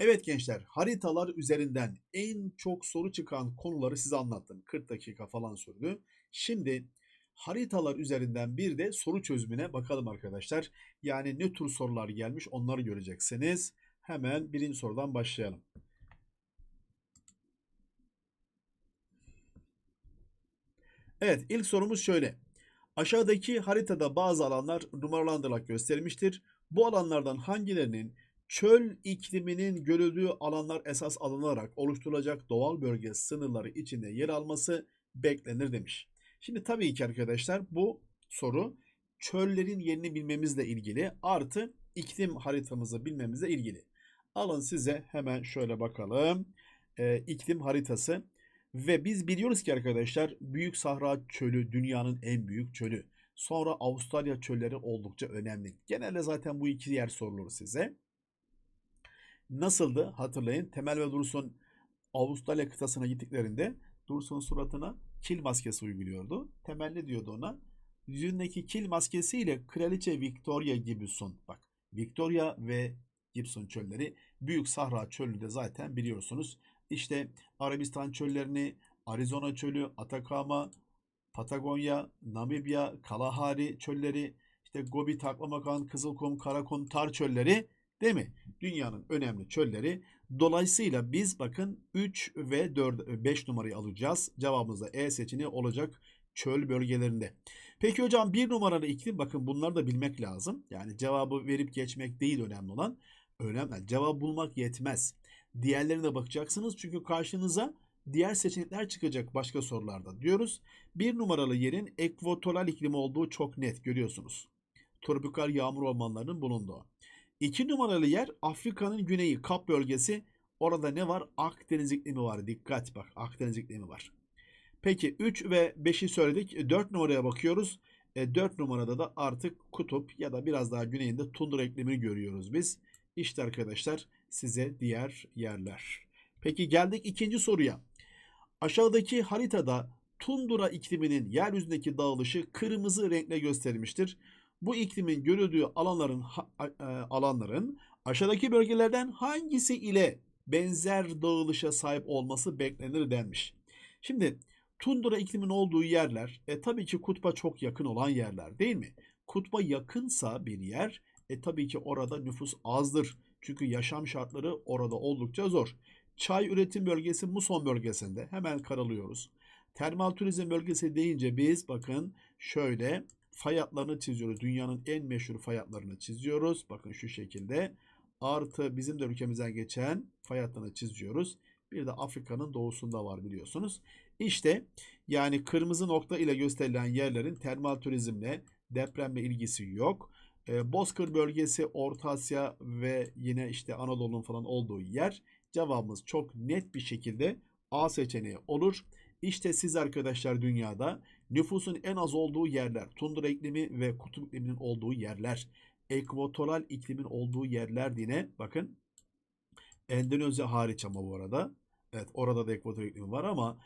Evet gençler, haritalar üzerinden en çok soru çıkan konuları size anlattım. 40 dakika falan sürdü. Şimdi haritalar üzerinden bir de soru çözümüne bakalım arkadaşlar. Yani ne tür sorular gelmiş onları göreceksiniz. Hemen birinci sorudan başlayalım. Evet, ilk sorumuz şöyle. Aşağıdaki haritada bazı alanlar numaralandırılarak gösterilmiştir. Bu alanlardan hangilerinin çöl ikliminin görüldüğü alanlar esas alınarak oluşturulacak doğal bölge sınırları içinde yer alması beklenir demiş. Şimdi tabii ki arkadaşlar bu soru çöllerin yerini bilmemizle ilgili artı iklim haritamızı bilmemizle ilgili. Alın size hemen şöyle bakalım. Ee, iklim haritası. Ve biz biliyoruz ki arkadaşlar Büyük Sahra Çölü dünyanın en büyük çölü. Sonra Avustralya çölleri oldukça önemli. Genelde zaten bu iki yer sorulur size. Nasıldı hatırlayın. Temel ve Dursun Avustralya kıtasına gittiklerinde Dursun suratına kil maskesi uyguluyordu. Temel ne diyordu ona? Yüzündeki kil maskesiyle Kraliçe Victoria Gibson. Bak Victoria ve Gibson çölleri Büyük Sahra Çölü de zaten biliyorsunuz. İşte Arabistan çöllerini, Arizona çölü, Atacama, Patagonya, Namibya, Kalahari çölleri, işte Gobi, Taklamakan, Kızılkum, Karakum, Tar çölleri değil mi? Dünyanın önemli çölleri. Dolayısıyla biz bakın 3 ve 4, 5 numarayı alacağız. Cevabımız da E seçeneği olacak çöl bölgelerinde. Peki hocam bir numaralı iklim bakın bunları da bilmek lazım. Yani cevabı verip geçmek değil önemli olan. Önemli. Cevap bulmak yetmez. Diğerlerine bakacaksınız çünkü karşınıza diğer seçenekler çıkacak başka sorularda diyoruz. Bir numaralı yerin ekvatoral iklim olduğu çok net görüyorsunuz. Tropikal yağmur ormanlarının bulunduğu. İki numaralı yer Afrika'nın güneyi Kap bölgesi. Orada ne var? Akdeniz iklimi var. Dikkat bak Akdeniz iklimi var. Peki 3 ve 5'i söyledik. 4 numaraya bakıyoruz. E, 4 numarada da artık kutup ya da biraz daha güneyinde tundra iklimini görüyoruz biz. İşte arkadaşlar size diğer yerler. Peki geldik ikinci soruya. Aşağıdaki haritada tundra ikliminin yeryüzündeki dağılışı kırmızı renkle gösterilmiştir. Bu iklimin görüldüğü alanların e, alanların aşağıdaki bölgelerden hangisi ile benzer dağılışa sahip olması beklenir denmiş. Şimdi tundra iklimin olduğu yerler e, tabii ki kutba çok yakın olan yerler değil mi? Kutba yakınsa bir yer e, tabii ki orada nüfus azdır. Çünkü yaşam şartları orada oldukça zor. Çay üretim bölgesi muson bölgesinde hemen karalıyoruz. Termal turizm bölgesi deyince biz bakın şöyle fay hatlarını çiziyoruz. Dünyanın en meşhur fay hatlarını çiziyoruz. Bakın şu şekilde. Artı bizim de ülkemizden geçen fay hatlarını çiziyoruz. Bir de Afrika'nın doğusunda var biliyorsunuz. İşte yani kırmızı nokta ile gösterilen yerlerin termal turizmle, depremle ilgisi yok. E, Bozkır bölgesi, Orta Asya ve yine işte Anadolu'nun falan olduğu yer. Cevabımız çok net bir şekilde A seçeneği olur. İşte siz arkadaşlar dünyada nüfusun en az olduğu yerler, tundra iklimi ve kutup ikliminin olduğu yerler, ekvatoral iklimin olduğu yerler yine bakın Endonezya hariç ama bu arada. Evet orada da ekvatoral iklim var ama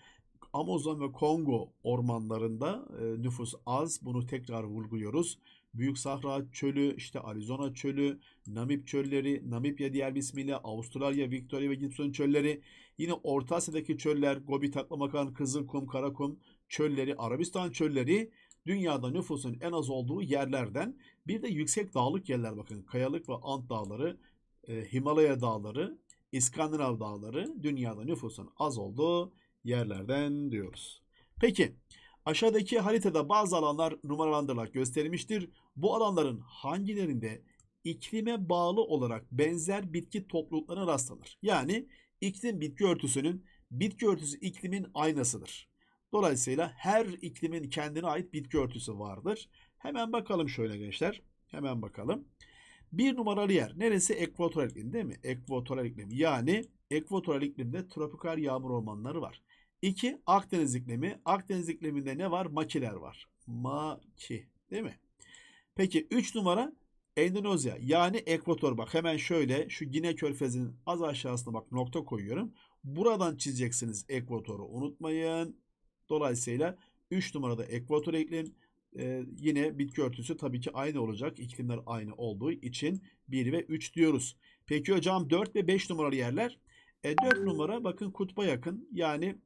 Amazon ve Kongo ormanlarında e, nüfus az. Bunu tekrar vurguluyoruz. Büyük Sahra Çölü, işte Arizona Çölü, Namib çölleri, Namibya diğer bir ismiyle Avustralya, Victoria ve Gibson çölleri, yine Orta Asya'daki çöller, Gobi, Taklamakan, Kızılkum, Karakum çölleri, Arabistan çölleri dünyada nüfusun en az olduğu yerlerden. Bir de yüksek dağlık yerler bakın. Kayalık ve Ant dağları, e, Himalaya dağları, İskandinav dağları dünyada nüfusun az olduğu yerlerden diyoruz. Peki aşağıdaki haritada bazı alanlar numaralandırılarak gösterilmiştir. Bu alanların hangilerinde iklime bağlı olarak benzer bitki topluluklarına rastlanır? Yani iklim bitki örtüsünün bitki örtüsü iklimin aynasıdır. Dolayısıyla her iklimin kendine ait bitki örtüsü vardır. Hemen bakalım şöyle gençler. Hemen bakalım. Bir numaralı yer neresi? Ekvatoral iklim değil mi? Ekvatoral iklim. Yani ekvatoral iklimde tropikal yağmur ormanları var. 2. Akdeniz iklimi. Akdeniz ikliminde ne var? Makiler var. Maki değil mi? Peki 3 numara Endonezya yani ekvator bak hemen şöyle şu Gine Körfezi'nin az aşağısına bak nokta koyuyorum. Buradan çizeceksiniz ekvatoru unutmayın. Dolayısıyla 3 numarada ekvator iklim ee, yine bitki örtüsü tabii ki aynı olacak. İklimler aynı olduğu için 1 ve 3 diyoruz. Peki hocam 4 ve 5 numaralı yerler. E 4 numara bakın kutba yakın. Yani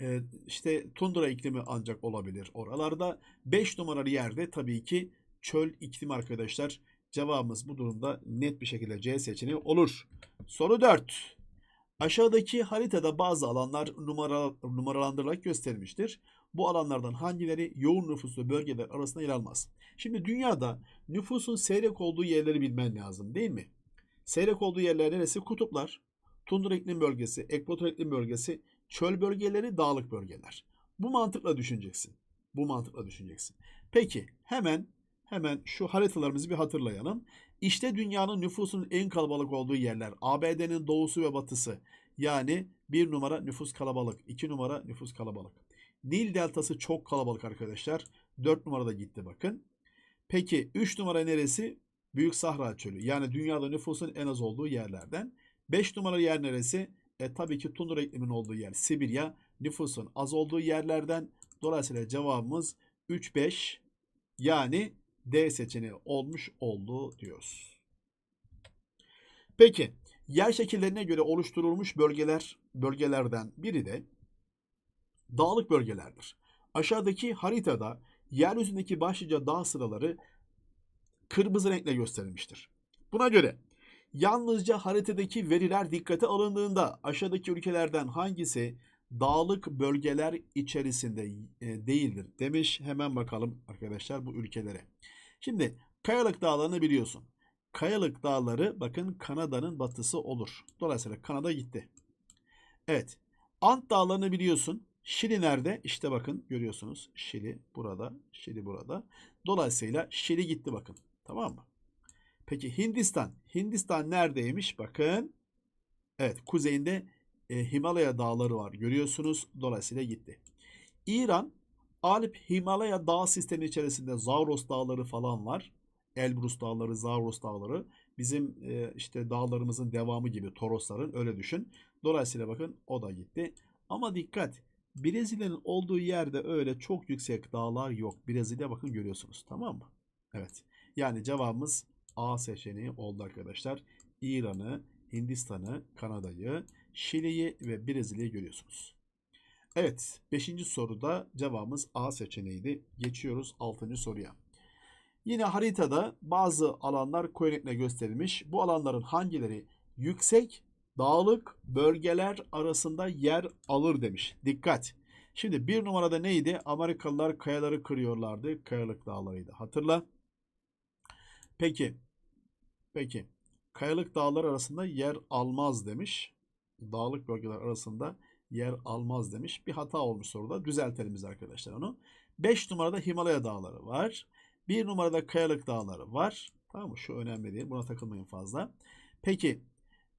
e, işte tundra iklimi ancak olabilir oralarda. 5 numaralı yerde tabii ki çöl iklimi arkadaşlar. Cevabımız bu durumda net bir şekilde C seçeneği olur. Soru 4. Aşağıdaki haritada bazı alanlar numara, numaralandırılarak gösterilmiştir. Bu alanlardan hangileri yoğun nüfuslu bölgeler arasında yer almaz? Şimdi dünyada nüfusun seyrek olduğu yerleri bilmen lazım değil mi? Seyrek olduğu yerler neresi? Kutuplar, tundra iklim bölgesi, ekvator iklim bölgesi, çöl bölgeleri, dağlık bölgeler. Bu mantıkla düşüneceksin. Bu mantıkla düşüneceksin. Peki hemen hemen şu haritalarımızı bir hatırlayalım. İşte dünyanın nüfusunun en kalabalık olduğu yerler. ABD'nin doğusu ve batısı. Yani bir numara nüfus kalabalık, iki numara nüfus kalabalık. Nil deltası çok kalabalık arkadaşlar. Dört numarada gitti bakın. Peki üç numara neresi? Büyük Sahra Çölü. Yani dünyada nüfusun en az olduğu yerlerden. Beş numara yer neresi? E, tabii ki tundra iklimin olduğu yer Sibirya. Nüfusun az olduğu yerlerden. Dolayısıyla cevabımız 3-5 yani D seçeneği olmuş oldu diyoruz. Peki yer şekillerine göre oluşturulmuş bölgeler bölgelerden biri de dağlık bölgelerdir. Aşağıdaki haritada yeryüzündeki başlıca dağ sıraları kırmızı renkle gösterilmiştir. Buna göre yalnızca haritadaki veriler dikkate alındığında aşağıdaki ülkelerden hangisi dağlık bölgeler içerisinde e, değildir demiş. Hemen bakalım arkadaşlar bu ülkelere. Şimdi Kayalık Dağları'nı biliyorsun. Kayalık Dağları bakın Kanada'nın batısı olur. Dolayısıyla Kanada gitti. Evet. Ant Dağları'nı biliyorsun. Şili nerede? İşte bakın görüyorsunuz. Şili burada. Şili burada. Dolayısıyla Şili gitti bakın. Tamam mı? Peki Hindistan. Hindistan neredeymiş? Bakın. Evet kuzeyinde e, Himalaya dağları var. Görüyorsunuz. Dolayısıyla gitti. İran Alp Himalaya dağ sistemi içerisinde Zavros dağları falan var. Elbrus dağları, Zavros dağları. Bizim e, işte dağlarımızın devamı gibi Torosların öyle düşün. Dolayısıyla bakın o da gitti. Ama dikkat. Brezilya'nın olduğu yerde öyle çok yüksek dağlar yok. Brezilya bakın görüyorsunuz. Tamam mı? Evet. Yani cevabımız A seçeneği oldu arkadaşlar. İran'ı, Hindistan'ı, Kanada'yı, Şili'yi ve Brezilya'yı görüyorsunuz. Evet, 5. soruda cevabımız A seçeneğiydi. Geçiyoruz 6. soruya. Yine haritada bazı alanlar koyu gösterilmiş. Bu alanların hangileri yüksek dağlık bölgeler arasında yer alır demiş. Dikkat. Şimdi bir numarada neydi? Amerikalılar kayaları kırıyorlardı. Kayalık dağlarıydı. Hatırla. Peki. Peki. Kayalık dağlar arasında yer almaz demiş. Dağlık bölgeler arasında yer almaz demiş. Bir hata olmuş soruda. Düzeltelim biz arkadaşlar onu. 5 numarada Himalaya dağları var. 1 numarada Kayalık dağları var. Tamam mı? Şu önemli değil. Buna takılmayın fazla. Peki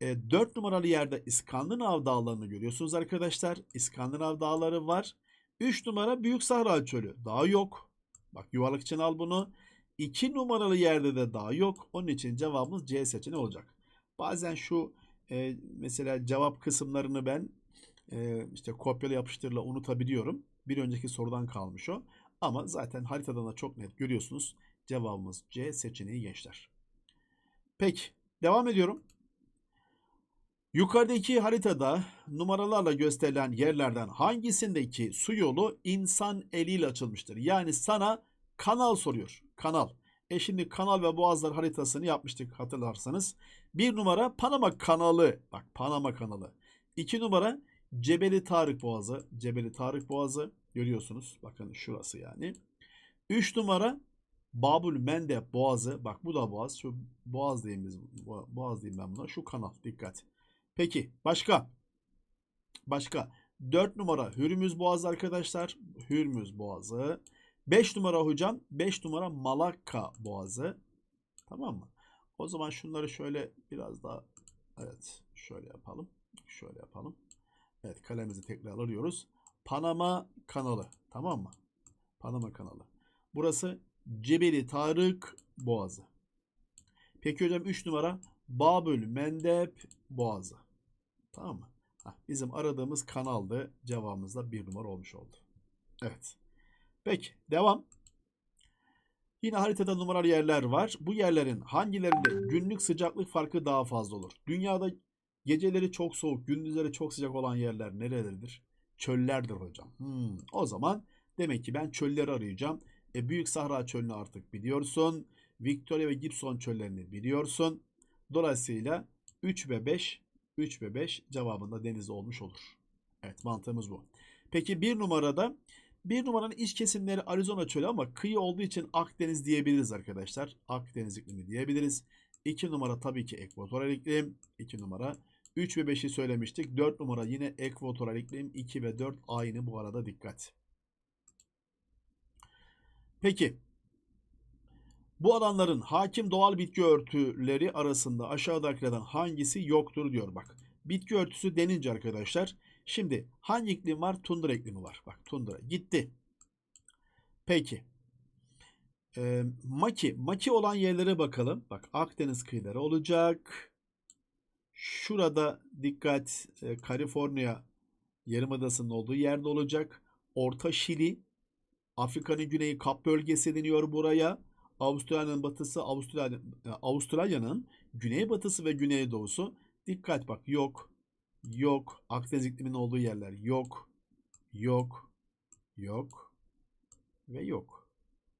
e, 4 numaralı yerde İskandinav dağlarını görüyorsunuz arkadaşlar. İskandinav dağları var. 3 numara Büyük Sahra Çölü. Dağ yok. Bak yuvarlak için al bunu. 2 numaralı yerde de dağ yok. Onun için cevabımız C seçeneği olacak. Bazen şu e, mesela cevap kısımlarını ben e, işte kopyala yapıştırla unutabiliyorum. Bir önceki sorudan kalmış o. Ama zaten haritadan da çok net görüyorsunuz. Cevabımız C seçeneği gençler. Peki devam ediyorum. Yukarıdaki haritada numaralarla gösterilen yerlerden hangisindeki su yolu insan eliyle açılmıştır? Yani sana kanal soruyor. Kanal. E şimdi kanal ve boğazlar haritasını yapmıştık hatırlarsanız. Bir numara Panama kanalı. Bak Panama kanalı. İki numara Cebeli Tarık Boğazı. Cebeli Tarık Boğazı görüyorsunuz. Bakın şurası yani. Üç numara Babül Mendeb Boğazı. Bak bu da boğaz. Şu boğaz diyeyim biz. Boğaz diyeyim ben buna. Şu kanal. Dikkat. Peki başka? Başka. 4 numara Hürmüz Boğazı arkadaşlar. Hürmüz Boğazı. 5 numara hocam. 5 numara Malakka Boğazı. Tamam mı? O zaman şunları şöyle biraz daha evet şöyle yapalım. Şöyle yapalım. Evet kalemizi tekrar alıyoruz. Panama kanalı. Tamam mı? Panama kanalı. Burası Cebeli Tarık Boğazı. Peki hocam 3 numara Babül Mendeb Boğazı. Tamam mı? Heh, bizim aradığımız kanaldı. Cevabımız da bir numara olmuş oldu. Evet. Peki devam. Yine haritada numaralı yerler var. Bu yerlerin hangilerinde günlük sıcaklık farkı daha fazla olur? Dünyada geceleri çok soğuk, gündüzleri çok sıcak olan yerler nereleridir? Çöllerdir hocam. Hmm, o zaman demek ki ben çölleri arayacağım. E, Büyük Sahra Çölü'nü artık biliyorsun. Victoria ve Gibson çöllerini biliyorsun. Dolayısıyla 3 ve 5, 3 ve 5 cevabında deniz olmuş olur. Evet mantığımız bu. Peki bir numarada bir numaranın iç kesimleri Arizona çölü ama kıyı olduğu için Akdeniz diyebiliriz arkadaşlar. Akdeniz iklimi diyebiliriz. 2 numara tabii ki ekvatoral iklim. 2 numara. 3 ve 5'i söylemiştik. 4 numara yine ekvatoral iklim. 2 ve 4 aynı bu arada dikkat. Peki. Bu alanların hakim doğal bitki örtüleri arasında aşağıdakilerden hangisi yoktur diyor bak. Bitki örtüsü denince arkadaşlar. Şimdi hangi iklim var? Tundra iklimi var. Bak tundra gitti. Peki. Ee, maki. Maki olan yerlere bakalım. Bak Akdeniz kıyıları olacak. Şurada dikkat e, Kaliforniya Yarımadası'nın olduğu yerde olacak. Orta Şili, Afrika'nın güneyi Kap bölgesi deniyor buraya. Avustralya'nın batısı, Avustralya, e, Avustralya'nın güneybatısı ve güneydoğusu. Dikkat bak yok, yok. Akdeniz ikliminin olduğu yerler yok, yok, yok ve yok.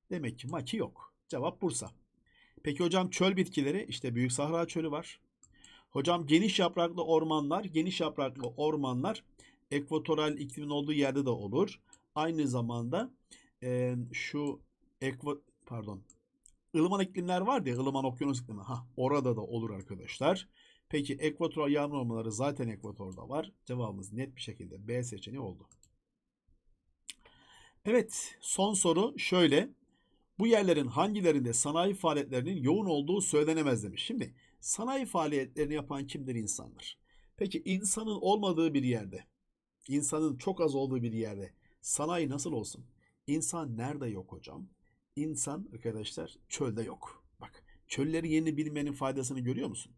Demek ki maki yok. Cevap Bursa. Peki hocam çöl bitkileri işte Büyük Sahra Çölü var. Hocam geniş yapraklı ormanlar, geniş yapraklı ormanlar ekvatoral iklimin olduğu yerde de olur. Aynı zamanda e, şu ekva pardon ılıman iklimler var ya ılıman okyanus iklimi. Ha orada da olur arkadaşlar. Peki ekvatoral yağmur ormanları zaten ekvatorda var. Cevabımız net bir şekilde B seçeneği oldu. Evet son soru şöyle. Bu yerlerin hangilerinde sanayi faaliyetlerinin yoğun olduğu söylenemez demiş. Şimdi sanayi faaliyetlerini yapan kimdir insanlar? Peki insanın olmadığı bir yerde, insanın çok az olduğu bir yerde sanayi nasıl olsun? İnsan nerede yok hocam? İnsan arkadaşlar çölde yok. Bak çölleri yeni bilmenin faydasını görüyor musun?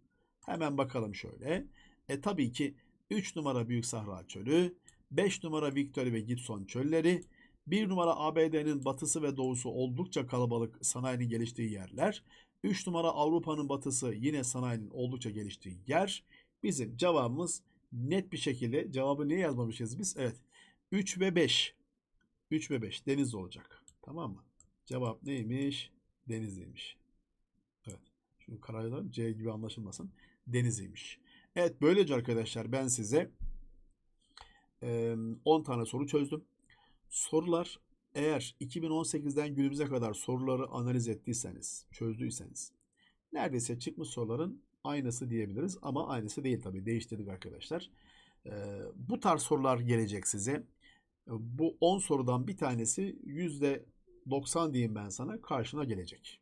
Hemen bakalım şöyle. E tabii ki 3 numara Büyük Sahra Çölü, 5 numara Victoria ve Gibson çölleri, 1 numara ABD'nin batısı ve doğusu oldukça kalabalık sanayinin geliştiği yerler. 3 numara Avrupa'nın batısı yine sanayinin oldukça geliştiği yer. Bizim cevabımız net bir şekilde cevabı niye yazmamışız biz? Evet. 3 ve 5. 3 ve 5 deniz olacak. Tamam mı? Cevap neymiş? Denizliymiş. Evet. Şunu karayalım. C gibi anlaşılmasın. Denizliymiş. Evet böylece arkadaşlar ben size 10 tane soru çözdüm. Sorular eğer 2018'den günümüze kadar soruları analiz ettiyseniz, çözdüyseniz neredeyse çıkmış soruların aynısı diyebiliriz ama aynısı değil tabii değiştirdik arkadaşlar. Ee, bu tarz sorular gelecek size. Bu 10 sorudan bir tanesi %90 diyeyim ben sana karşına gelecek.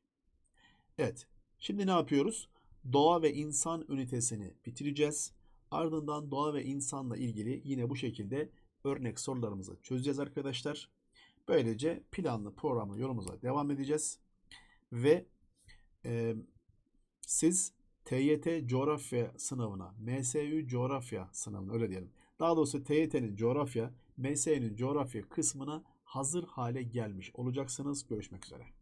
Evet. Şimdi ne yapıyoruz? Doğa ve insan ünitesini bitireceğiz. Ardından doğa ve insanla ilgili yine bu şekilde örnek sorularımızı çözeceğiz arkadaşlar. Böylece planlı programlı yolumuza devam edeceğiz. Ve e, siz TYT coğrafya sınavına, MSÜ coğrafya sınavına öyle diyelim. Daha doğrusu TYT'nin coğrafya, MSÜ'nin coğrafya kısmına hazır hale gelmiş olacaksınız. Görüşmek üzere.